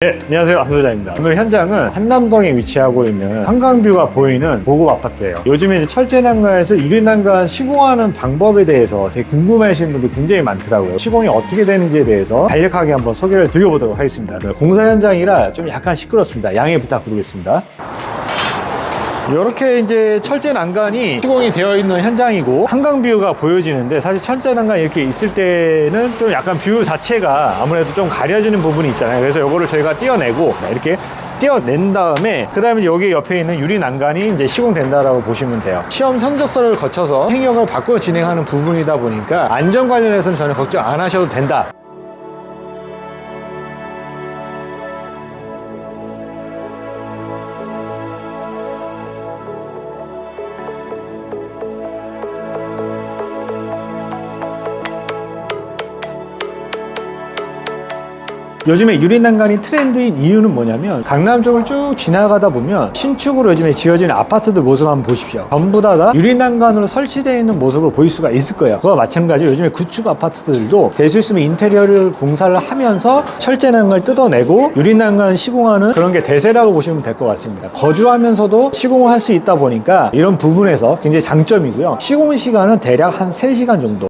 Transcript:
네, 안녕하세요. 한소장입니다. 오늘 현장은 한남동에 위치하고 있는 한강뷰가 보이는 고급 아파트예요. 요즘에 철제 난간에서 유리 난간 시공하는 방법에 대해서 되게 궁금해 하시는 분들 굉장히 많더라고요. 시공이 어떻게 되는지에 대해서 간략하게 한번 소개를 드려보도록 하겠습니다. 네, 공사 현장이라 좀 약간 시끄럽습니다. 양해 부탁드리겠습니다. 이렇게 이제 철제 난간이 시공이 되어 있는 현장이고 한강 뷰가 보여지는데 사실 철제 난간이 이렇게 있을 때는 좀 약간 뷰 자체가 아무래도 좀 가려지는 부분이 있잖아요. 그래서 이거를 저희가 띄어내고 이렇게 띄어낸 다음에 그 다음에 여기 옆에 있는 유리 난간이 이제 시공된다라고 보시면 돼요. 시험 성적서를 거쳐서 행역을 바꿔 진행하는 부분이다 보니까 안전 관련해서는 전혀 걱정 안 하셔도 된다. 요즘에 유리 난간이 트렌드인 이유는 뭐냐면 강남 쪽을 쭉 지나가다 보면 신축으로 요즘에 지어지는 아파트들 모습 한번 보십시오. 전부 다, 다 유리 난간으로 설치되어 있는 모습을 보일 수가 있을 거예요. 그와 마찬가지로 요즘에 구축 아파트들도 될 수 있으면 인테리어를 공사를 하면서 철제 난간을 뜯어내고 유리 난간을 시공하는 그런 게 대세라고 보시면 될 것 같습니다. 거주하면서도 시공을 할 수 있다 보니까 이런 부분에서 굉장히 장점이고요. 시공 시간은 대략 한 3시간 정도.